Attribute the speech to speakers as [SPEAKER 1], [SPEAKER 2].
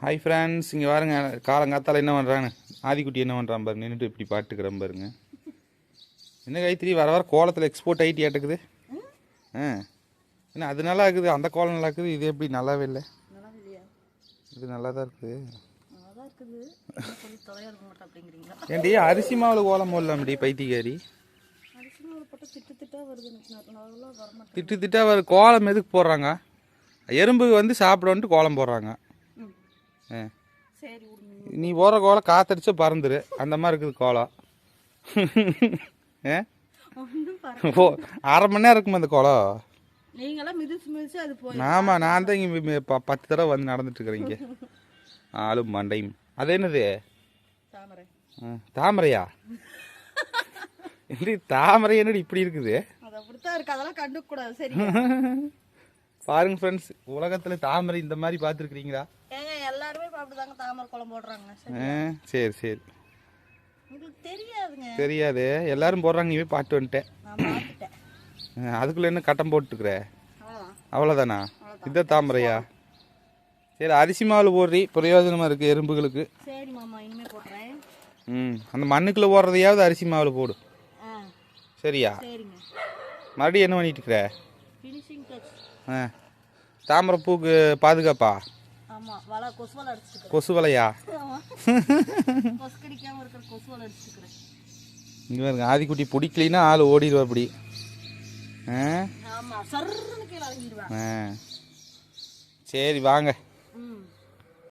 [SPEAKER 1] Hi friends இங்கே பாருங்க காலங்காத்தால என்ன பண்ணுறான்னு ஆதிக்குட்டி என்ன பண்ணுறான் பாருங்க நின்றுட்டு இப்படி பாட்டுக்கிறேன் பாருங்க. என்ன கைத்திரி வர வர கோலத்தில் எக்ஸ்போர்ட் ஆகிட்டு ஏட்டுக்குது ஆ. என்ன அது நல்லா இருக்குது அந்த கோலம் நல்லா இருக்குது இது எப்படி நல்லாவே இல்லை? இது நல்லா தான் இருக்குது. ஏன்டி அரிசி மாவில் கோலம் போடலாம்டி பைத்தியக்காரி.
[SPEAKER 2] திட்டு திட்டா
[SPEAKER 1] வர கோலம் எதுக்கு போடுறாங்க? எறும்பு வந்து சாப்பிட வந்துட்டு கோலம் போடுறாங்க. நீ. போகிற கோலம் காத்தடிச்சா பறந்துரு. அந்த மாதிரி இருக்குது கோலம். ஓ அரை மணி நேரம் இருக்குமா அந்த கோலம்? ஆமாம் நான் தான் இங்கே பத்து தடவை வந்து நடந்துட்டு இருக்கிறேன் இங்கே. ஆளும் மண்டையும். அது என்னது? தாமரையா? என்னடி தாமரை என்னடி இப்படி இருக்குது? பாருங்க ஃப்ரெண்ட்ஸ் உலகத்தில் தாமரை இந்த மாதிரி பார்த்துருக்குறீங்களா?
[SPEAKER 2] அப்படிதாங்க தாமரை குளம் போடுறாங்க. சரி
[SPEAKER 1] சரி சரி.
[SPEAKER 2] உங்களுக்கு தெரியாதுங்க.
[SPEAKER 1] தெரியாது. எல்லாரும் போடுறாங்க. நீ போய் பாட்டு வந்துட்டேன். அதுக்குள்ள என்ன கட்டம் போட்டுக்கிற
[SPEAKER 2] அவ்வளோதான்
[SPEAKER 1] இதான் தாமரையா? சரி அரிசி மாவில் போடுறி. பிரயோஜனமாக இருக்குது எறும்புகளுக்கு.
[SPEAKER 2] சரி மாமா இனிமே போடுறேன்
[SPEAKER 1] ம் அந்த மண்ணுக்குள்ளே போடுறதையாவது அரிசி மாவில் போடு. சரியா? மறுபடியும் என்ன பண்ணிட்டு இருக்கிற? ஆ. தாமரை பூக்கு பாதுகாப்பா?
[SPEAKER 2] ஆமா வலை கொசு வலை அடிச்சுக்கிறேன்
[SPEAKER 1] கொசு வலையா
[SPEAKER 2] ஆமா. கொசு கடிக்காம இருக்கிற கொசு வலை அடிச்சுக்கிறேன்
[SPEAKER 1] இங்கே பாருங்க ஆதிக்குட்டி பிடிக்கலின்னா ஆள் ஓடிடுவா அப்படி ஆ?
[SPEAKER 2] ஆமா கீழே
[SPEAKER 1] ஆ. சரி வாங்க.